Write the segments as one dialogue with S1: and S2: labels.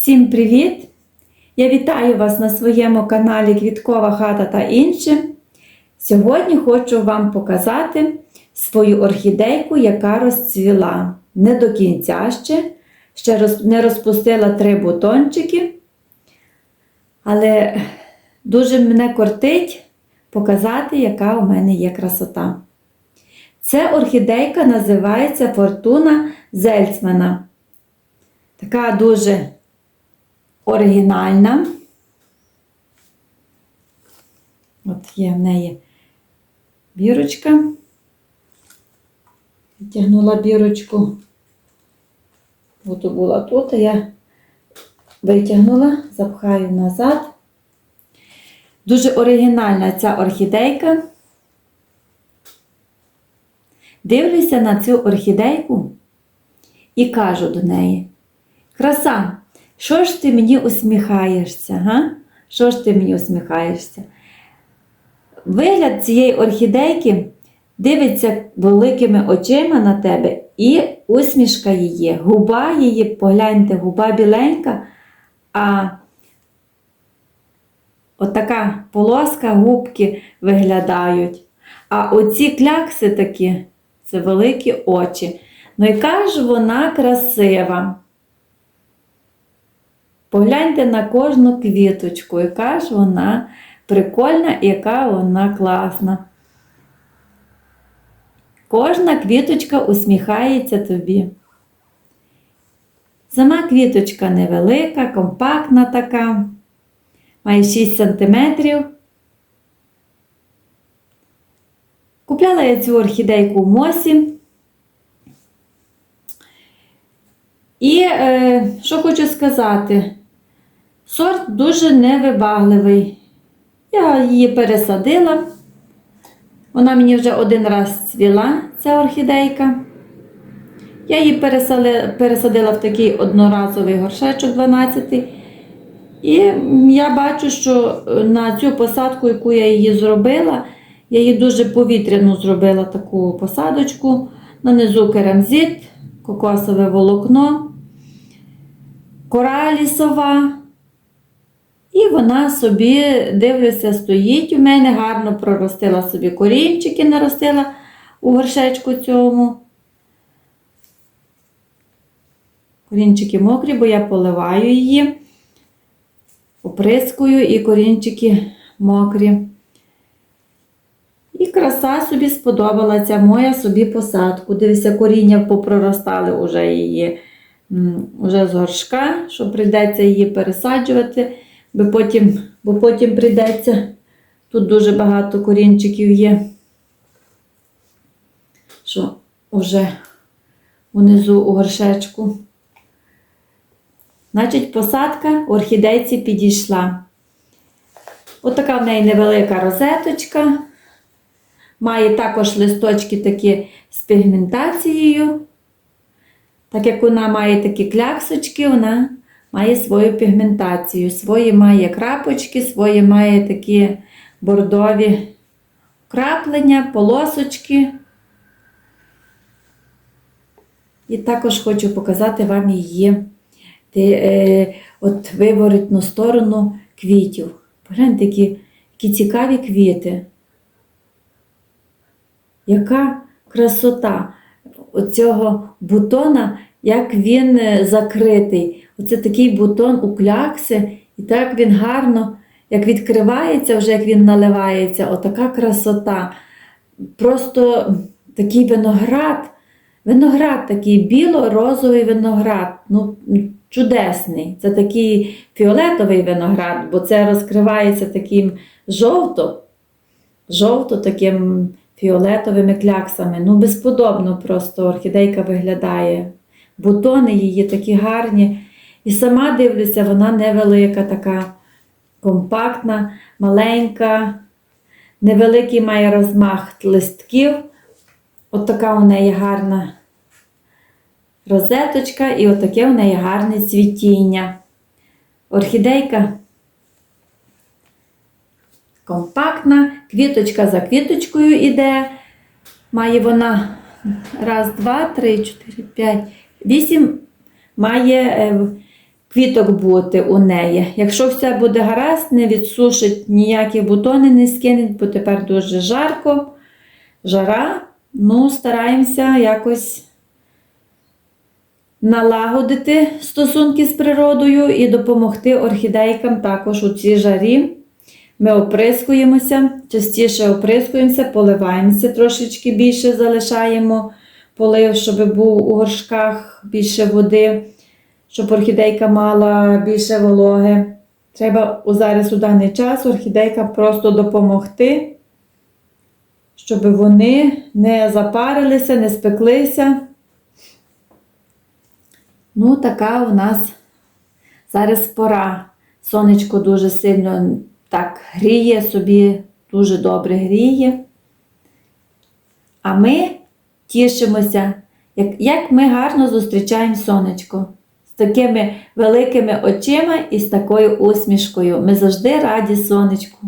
S1: Всім привіт! Я вітаю вас на своєму каналі Квіткова хата та інше. Сьогодні хочу вам показати свою орхідейку, яка розцвіла. Не до кінця ще, ще не розпустила три бутончики, але дуже мене кортить показати, яка у мене є красота. Це орхідейка називається Фортуна Зельцмана. Така дуже оригінальна. От є в неї бірочка. Витягнула бірочку. От була тут, я витягнула, запхаю назад. Дуже оригінальна ця орхідейка. Дивлюся на цю орхідейку і кажу до неї: Краса, що ж ти мені усміхаєшся? Га? Що ж ти мені усміхаєшся? Вигляд цієї орхідейки дивиться великими очима на тебе, і усмішка її, губа її, погляньте, губа біленька, а отака полоска губки виглядають. А оці клякси такі, це великі очі. Ну яка ж вона красива. Погляньте на кожну квіточку, яка ж вона прикольна яка вона класна. Кожна квіточка усміхається тобі. Сама квіточка невелика, компактна така, має 6 см. Купляла я цю орхідейку в Мосі. І е, що хочу сказати, сорт дуже невибагливий. Я її пересадила. Вона мені вже один раз цвіла, ця орхідейка. Я її пересадила в такий одноразовий горшечок 12. І я бачу, що на цю посадку, яку я її зробила, я її дуже повітряну зробила таку посадочку. Нанизу керамзит, кокосове волокно, кора лісова. І вона собі, дивлюся, стоїть у мене, гарно проростила собі корінчики, наростила у горшечку цьому. Корінчики мокрі, бо я поливаю її, оприскую і корінчики мокрі. І краса собі сподобала ця моя собі посадку. Дивися, коріння попроростали вже її вже з горшка, що прийдеться її пересаджувати, бо потім, бо потім прийдеться. Тут дуже багато корінчиків є, що вже унизу у горшечку. Значить, посадка орхідейці підійшла. Отака в неї невелика розеточка. Має також листочки такі з пігментацією. Так як вона має такі кляксочки, вона має свою пігментацію. Свої має крапочки, свої має такі бордові краплення, полосочки. І також хочу показати вам її ти, е, от виворотну сторону квітів. Погляньте, які, які цікаві квіти. Яка красота оцього бутона, як він е, закритий. Оце такий бутон у клякси, і так він гарно, як відкривається, вже як він наливається, отака красота. Просто такий виноград, виноград такий біло-розовий виноград. Ну, чудесний. Це такий фіолетовий виноград, бо це розкривається таким жовто, жовто таким фіолетовими кляксами. Ну, безподобно просто орхідейка виглядає. Бутони її такі гарні. І сама дивлюся, вона невелика, така компактна, маленька, невеликий має розмах листків. От така у неї гарна розеточка і отаке у неї гарне цвітіння. Орхідейка компактна, квіточка за квіточкою іде. Має вона раз, два, три, чотири, п'ять, вісім. Має е, квіток бути у неї. Якщо все буде гаразд, не відсушить ніякі бутони не скинуть, бо тепер дуже жарко, жара. Ну, стараємося якось налагодити стосунки з природою і допомогти орхідейкам також у цій жарі. Ми оприскуємося, частіше оприскуємося, поливаємося, трошечки більше залишаємо полив, щоб був у горшках більше води, щоб орхідейка мала більше вологи. Треба зараз у даний час орхідейкам просто допомогти, щоб вони не запарилися, не спеклися. Ну, така у нас зараз пора. Сонечко дуже сильно так гріє собі, дуже добре гріє. А ми тішимося, як, як ми гарно зустрічаємо сонечко. Такими великими очима і з такою усмішкою. Ми завжди раді сонечку.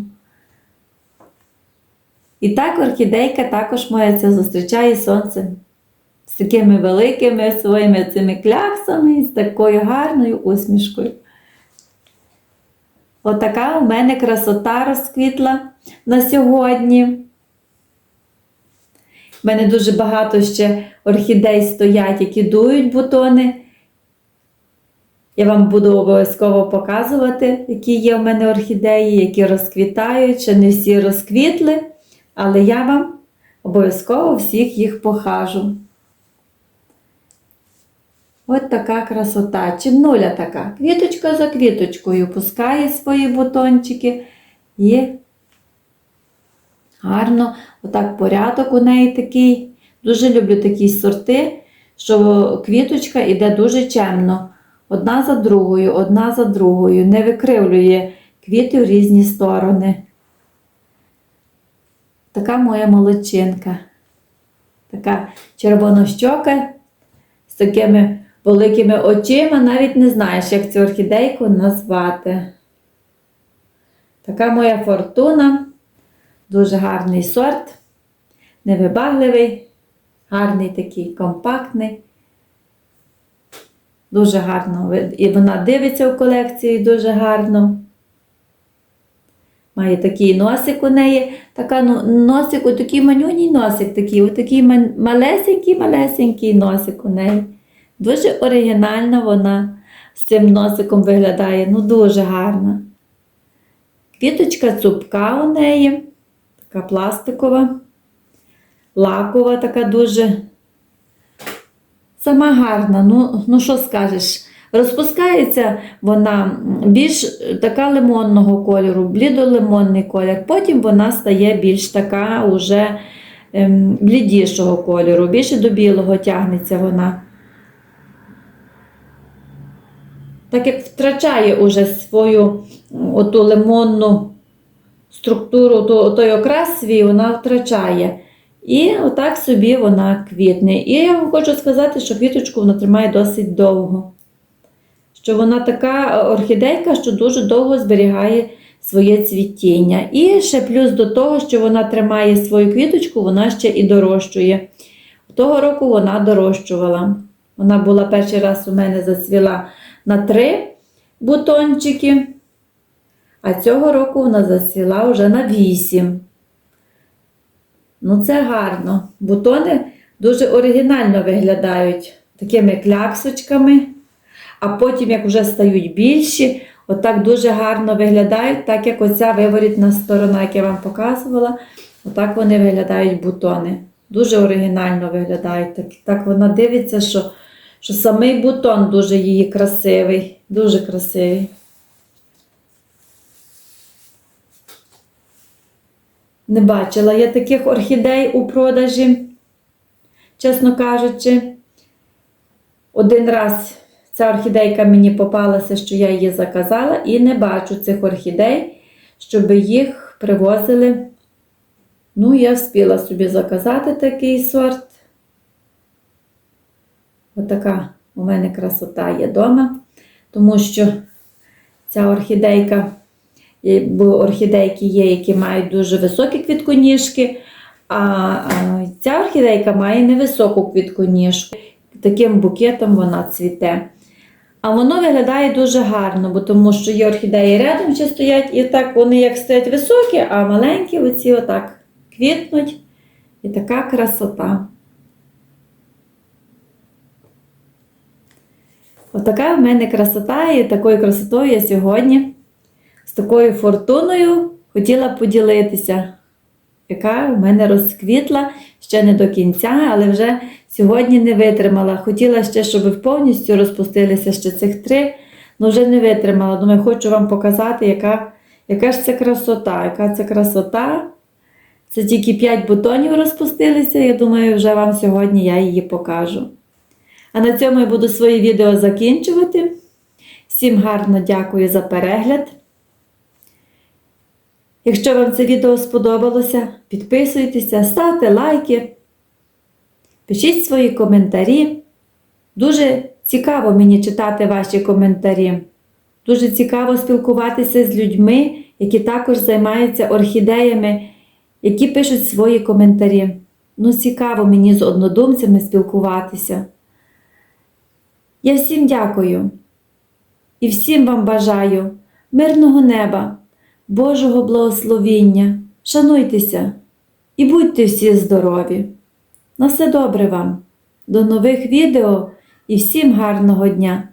S1: І так орхідейка також моя зустрічає сонце з такими великими своїми цими кляксами і з такою гарною усмішкою. Отака у мене красота розквітла на сьогодні. У мене дуже багато ще орхідей стоять, які дують бутони. Я вам буду обов'язково показувати, які є в мене орхідеї, які розквітають, ще не всі розквітли, але я вам обов'язково всіх їх покажу. От така красота. Чимнуля така. Квіточка за квіточкою пускає свої бутончики і гарно, отак порядок у неї такий. Дуже люблю такі сорти, що квіточка йде дуже чемно. Одна за другою, одна за другою, не викривлює квіти в різні сторони. Така моя молодчинка. Така червонощока з такими великими очима, навіть не знаєш, як цю орхідейку назвати. Така моя фортуна, дуже гарний сорт, невибагливий, гарний такий компактний. Дуже гарно. І вона дивиться в колекції дуже гарно. Має такий носик у неї, така ну, носик, отакий манюній носик, такий, отакий малесенький-малесенький носик у неї. Дуже оригінальна вона з цим носиком виглядає, ну дуже гарна. Квіточка цупка у неї, така пластикова, лакова, така дуже. Сама гарна, ну, ну що скажеш? Розпускається вона більш така лимонного кольору, блідолимонний колір. Потім вона стає більш така уже ем, блідішого кольору, більше до білого тягнеться вона. Так як втрачає уже свою оту лимонну структуру, ту, той окрас свій вона втрачає. І отак собі вона квітне. І я вам хочу сказати, що квіточку вона тримає досить довго. Що вона така орхідейка, що дуже довго зберігає своє цвітіння. І ще плюс до того, що вона тримає свою квіточку, вона ще і дорощує. Того року вона дорощувала. Вона була перший раз у мене зацвіла на три бутончики, а цього року вона зацвіла вже на вісім. Ну, це гарно. Бутони дуже оригінально виглядають такими кляксочками, а потім, як вже стають більші, отак дуже гарно виглядають, так як оця виворітна сторона, як я вам показувала, отак вони виглядають бутони. Дуже оригінально виглядають. Так, так вона дивиться, що, що самий бутон дуже її красивий, дуже красивий. Не бачила я таких орхідей у продажі, чесно кажучи. Один раз ця орхідейка мені попалася, що я її заказала, і не бачу цих орхідей, щоб їх привозили. Ну, я встигла собі заказати такий сорт. Отака у мене красота є вдома, тому що ця орхідейка. Бо орхідейки є, які мають дуже високі квітконіжки, а, а ця орхідейка має невисоку квітконіжку. Таким букетом вона цвіте. А воно виглядає дуже гарно, бо тому що є орхідеї рядом ще стоять, і так вони як стоять високі, а маленькі оці отак квітнуть. І така красота. Отака в мене красота, і такою красотою я сьогодні з такою фортуною хотіла поділитися, яка в мене розквітла ще не до кінця, але вже сьогодні не витримала. Хотіла ще, щоб повністю розпустилися ще цих три, але вже не витримала. Думаю, хочу вам показати, яка, яка ж це красота, яка це красота. Це тільки 5 бутонів розпустилися. Я думаю, вже вам сьогодні я її покажу. А на цьому я буду своє відео закінчувати. Всім гарно дякую за перегляд. Якщо вам це відео сподобалося, підписуйтеся, ставте лайки, пишіть свої коментарі. Дуже цікаво мені читати ваші коментарі. Дуже цікаво спілкуватися з людьми, які також займаються орхідеями, які пишуть свої коментарі. Ну, цікаво мені з однодумцями спілкуватися. Я всім дякую і всім вам бажаю мирного неба, Божого благословіння. Шануйтеся і будьте всі здорові. На все добре вам. До нових відео і всім гарного дня!